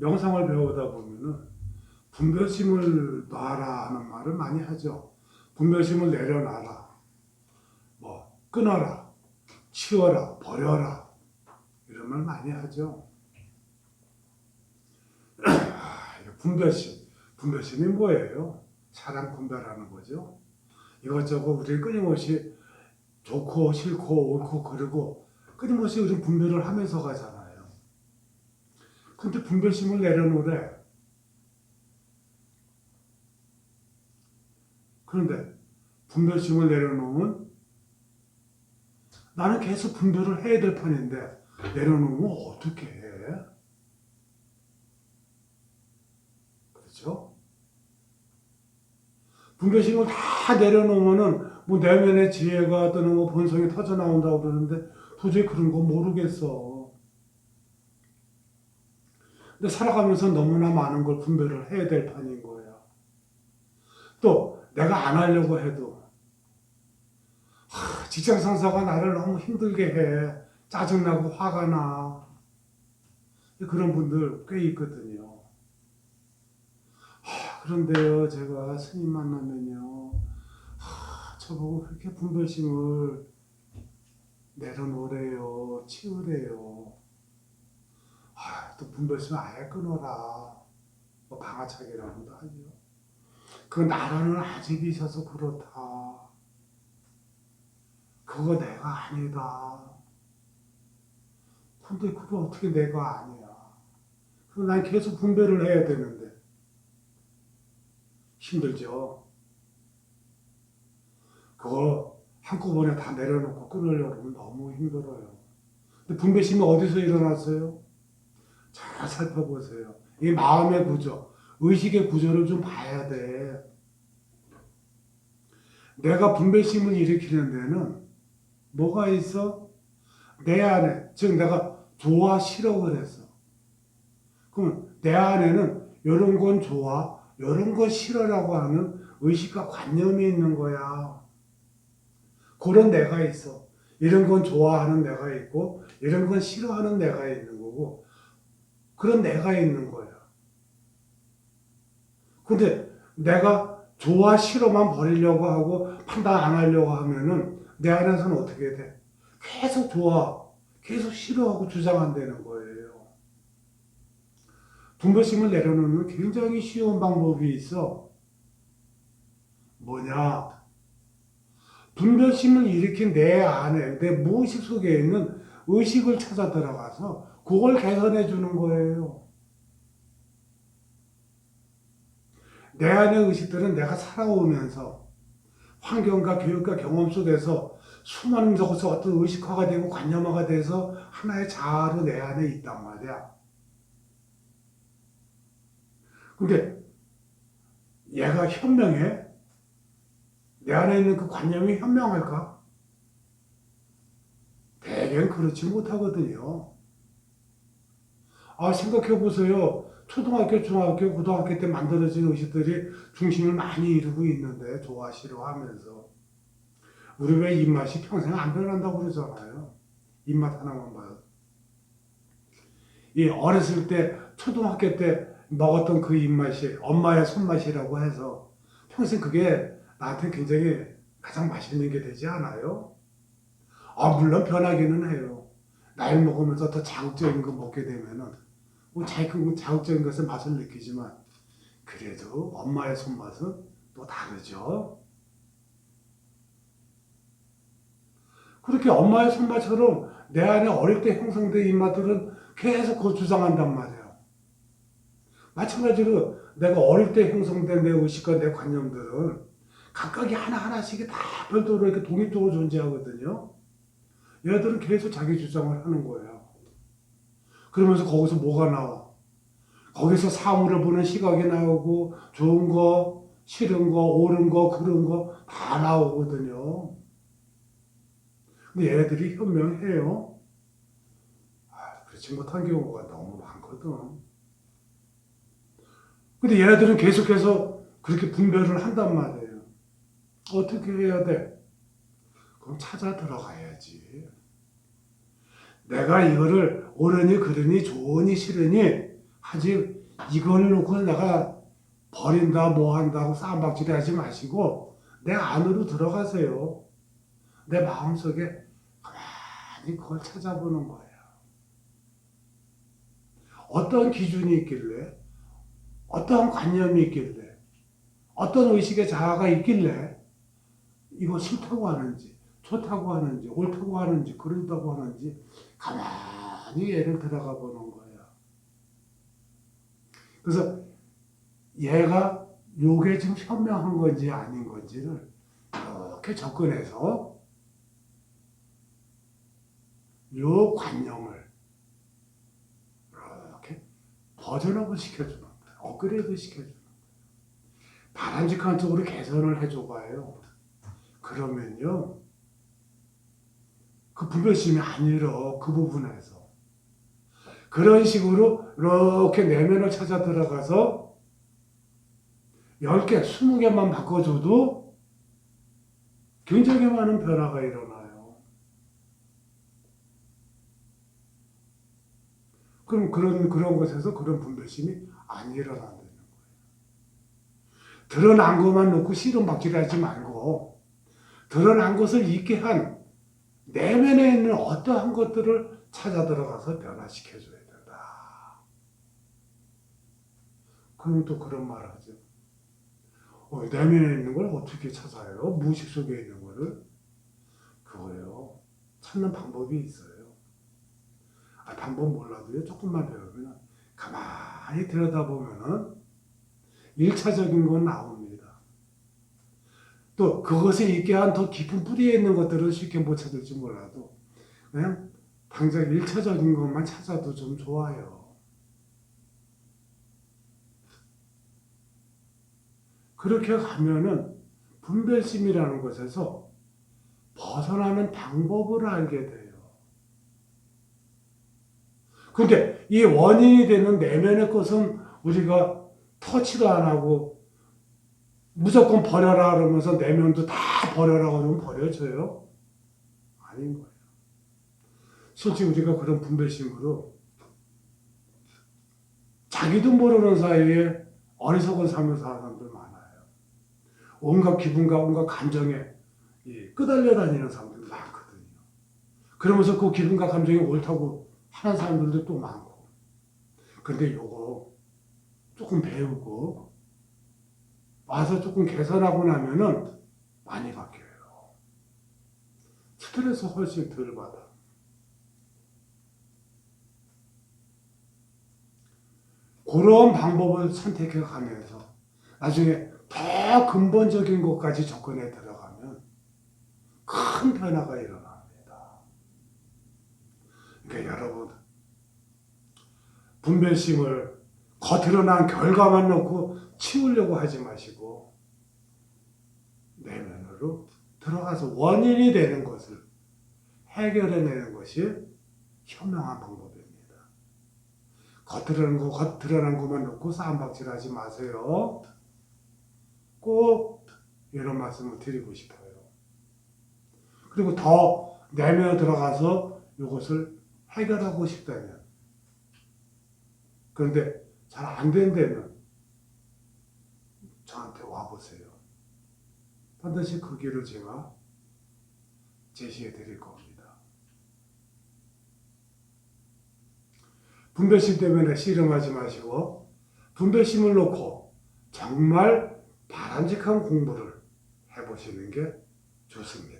명상을 배우다 보면은 분별심을 놔라 하는 말을 많이 하죠. 분별심을 내려놔라. 뭐 끊어라, 치워라, 버려라 이런 말 많이 하죠. 아, 분별심, 분별심이 뭐예요? 사람 분별하는 거죠. 이것저것 우리 끊임없이 좋고 싫고 옳고 그르고 끊임없이 우리 분별을 하면서 가잖아요. 근데 분별심을 내려놓으래. 그런데 분별심을 내려놓으면 나는 계속 분별을 해야 될 판인데 내려놓으면 어떻게 해? 그렇죠? 분별심을 다 내려놓으면은 뭐 내면의 지혜가 또는 뭐 본성이 터져 나온다고 그러는데 도저히 그런 거 모르겠어. 근데 살아가면서 너무나 많은 걸 분별을 해야 될 판인 거야. 또 내가 안 하려고 해도 하, 직장 상사가 나를 너무 힘들게 해. 짜증나고 화가 나. 그런 분들 꽤 있거든요. 하, 그런데요, 제가 스님 만나면요, 하, 저보고 그렇게 분별심을 내려놓으래요, 치우래요. 아, 또 분별심 아예 끊어라. 뭐 방아차기라고도 하죠. 그 나라는 아직이 있어서 그렇다. 그거 내가 아니다. 근데 그거 어떻게 내가 아니야. 그럼 난 계속 분별을 해야 되는데. 힘들죠. 그거 한꺼번에 다 내려놓고 끊으려고 하면 너무 힘들어요. 근데 분별심이 어디서 일어났어요? 잘 살펴보세요. 이 마음의 구조, 의식의 구조를 좀 봐야 돼. 내가 분별심을 일으키는 데는 뭐가 있어? 내 안에, 즉 내가 좋아 싫어 그랬어. 그럼 내 안에는 이런 건 좋아, 이런 건 싫어라고 하는 의식과 관념이 있는 거야. 그런 내가 있어. 이런 건 좋아하는 내가 있고, 이런 건 싫어하는 내가 있는 거고, 그런 내가 있는 거야. 근데 내가 좋아 싫어만 버리려고 하고 판단 안 하려고 하면은 내 안에서는 어떻게 돼? 계속 좋아, 계속 싫어하고 주장한다는 거예요. 분별심을 내려놓는 굉장히 쉬운 방법이 있어. 뭐냐? 분별심을 일으킨 내 안에, 내 무의식 속에 있는 의식을 찾아 들어가서 그걸 개선해 주는 거예요. 내 안의 의식들은 내가 살아오면서 환경과 교육과 경험 속에서 수많은 적어서 어떤 의식화가 되고 관념화가 돼서 하나의 자아로 내 안에 있단 말이야. 근데 얘가 현명해? 내 안에 있는 그 관념이 현명할까? 대개는 그렇지 못하거든요. 아, 생각해 보세요. 초등학교, 중학교, 고등학교 때 만들어진 의식들이 중심을 많이 이루고 있는데, 좋아, 싫어 하면서. 우리 왜 입맛이 평생 안 변한다고 그러잖아요. 입맛 하나만 봐요. 이 어렸을 때, 초등학교 때 먹었던 그 입맛이 엄마의 손맛이라고 해서 평생 그게 나한테 굉장히 가장 맛있는 게 되지 않아요? 아, 물론 변하기는 해요. 나이 먹으면서 더 자극적인 거 먹게 되면은, 뭐 자극, 자극적인 것의 맛을 느끼지만, 그래도 엄마의 손맛은 또 다르죠. 그렇게 엄마의 손맛처럼 내 안에 어릴 때 형성된 입맛들은 계속 그걸 주장한단 말이에요. 마찬가지로 내가 어릴 때 형성된 내 의식과 내 관념들은 각각이 하나하나씩이 다 별도로 이렇게 독립적으로 존재하거든요. 얘들은 계속 자기 주장을 하는 거예요. 그러면서 거기서 뭐가 나와? 거기서 사물을 보는 시각이 나오고 좋은 거, 싫은 거, 옳은 거, 그런 거 다 나오거든요. 근데 얘네들이 현명해요. 아, 그렇지 못한 경우가 너무 많거든. 근데 얘네들은 계속해서 그렇게 분별을 한단 말이에요. 어떻게 해야 돼? 그럼 찾아 들어가야지. 내가 이거를 옳으니 그르니 좋으니 싫으니 아직 이걸 놓고 내가 버린다 뭐 한다고 싸움박질이 하지 마시고 내 안으로 들어가세요. 내 마음속에 가만히 그걸 찾아보는 거예요. 어떤 기준이 있길래 어떤 관념이 있길래 어떤 의식의 자아가 있길래 이거 싫다고 하는지 좋다고 하는지 옳다고 하는지 그런다고 하는지 가만히 얘를 들어가 보는 거예요. 그래서 얘가 요게 지금 현명한 건지 아닌 건지를 이렇게 접근해서 요 관념을 이렇게 버전업을 시켜주는 거예요. 업그레이드 시켜주는 거예요. 바람직한 쪽으로 개선을 해줘봐요. 그러면요, 그 분별심이 아니라 그 부분에서 그런 식으로 이렇게 내면을 찾아 들어가서 10개, 20개만 바꿔줘도 굉장히 많은 변화가 일어나요. 그럼 그런, 그런 곳에서 그런 분별심이 안 일어난다는 거예요. 드러난 것만 놓고 씨름박질 하지 말고 드러난 것을 있게 한 내면에 있는 어떠한 것들을 찾아 들어가서 변화시켜줘야 된다. 그럼 또 그런 말 하죠. 어, 내면에 있는 걸 어떻게 찾아요? 무의식 속에 있는 거를? 그거요. 찾는 방법이 있어요. 아, 방법 몰라도요. 조금만 배우면 가만히 들여다보면은 1차적인 건 나옵니다. 또 그것에 있게 한 더 깊은 뿌리에 있는 것들은 쉽게 못 찾을지 몰라도 그냥 당장 1차적인 것만 찾아도 좀 좋아요. 그렇게 가면은 분별심이라는 것에서 벗어나는 방법을 알게 돼요. 근데 이 원인이 되는 내면의 것은 우리가 터치도 안 하고 무조건 버려라 그러면서 내면도 다 버려라 그러면 버려져요? 아닌 거예요. 솔직히 우리가 그런 분별심으로 자기도 모르는 사이에 어리석은 삶을 사는 사람들 많아요. 온갖 기분과 온갖 감정에 이 끄달려 다니는 사람들 많거든요. 그러면서 그 기분과 감정이 옳다고 하는 사람들도 또 많고. 근데 요거 조금 배우고 와서 조금 개선하고 나면은 많이 바뀌어요. 스트레스 훨씬 덜 받아. 그런 방법을 선택해 가면서 나중에 더 근본적인 것까지 접근해 들어가면 큰 변화가 일어납니다. 그러니까 여러분 분별심을 겉으로 난 결과만 놓고 치우려고 하지 마시고 내면으로 들어가서 원인이 되는 것을 해결해내는 것이 현명한 방법입니다. 겉으로는 거, 겉드러난 것만 놓고 싸움박질 하지 마세요. 꼭 이런 말씀을 드리고 싶어요. 그리고 더 내면 들어가서 이것을 해결하고 싶다면 그런데 잘 안 된다면 저한테 와보세요. 반드시 그 길을 제가 제시해 드릴 겁니다. 분별심 때문에 씨름하지 마시고 분별심을 놓고 정말 바람직한 공부를 해보시는 게 좋습니다.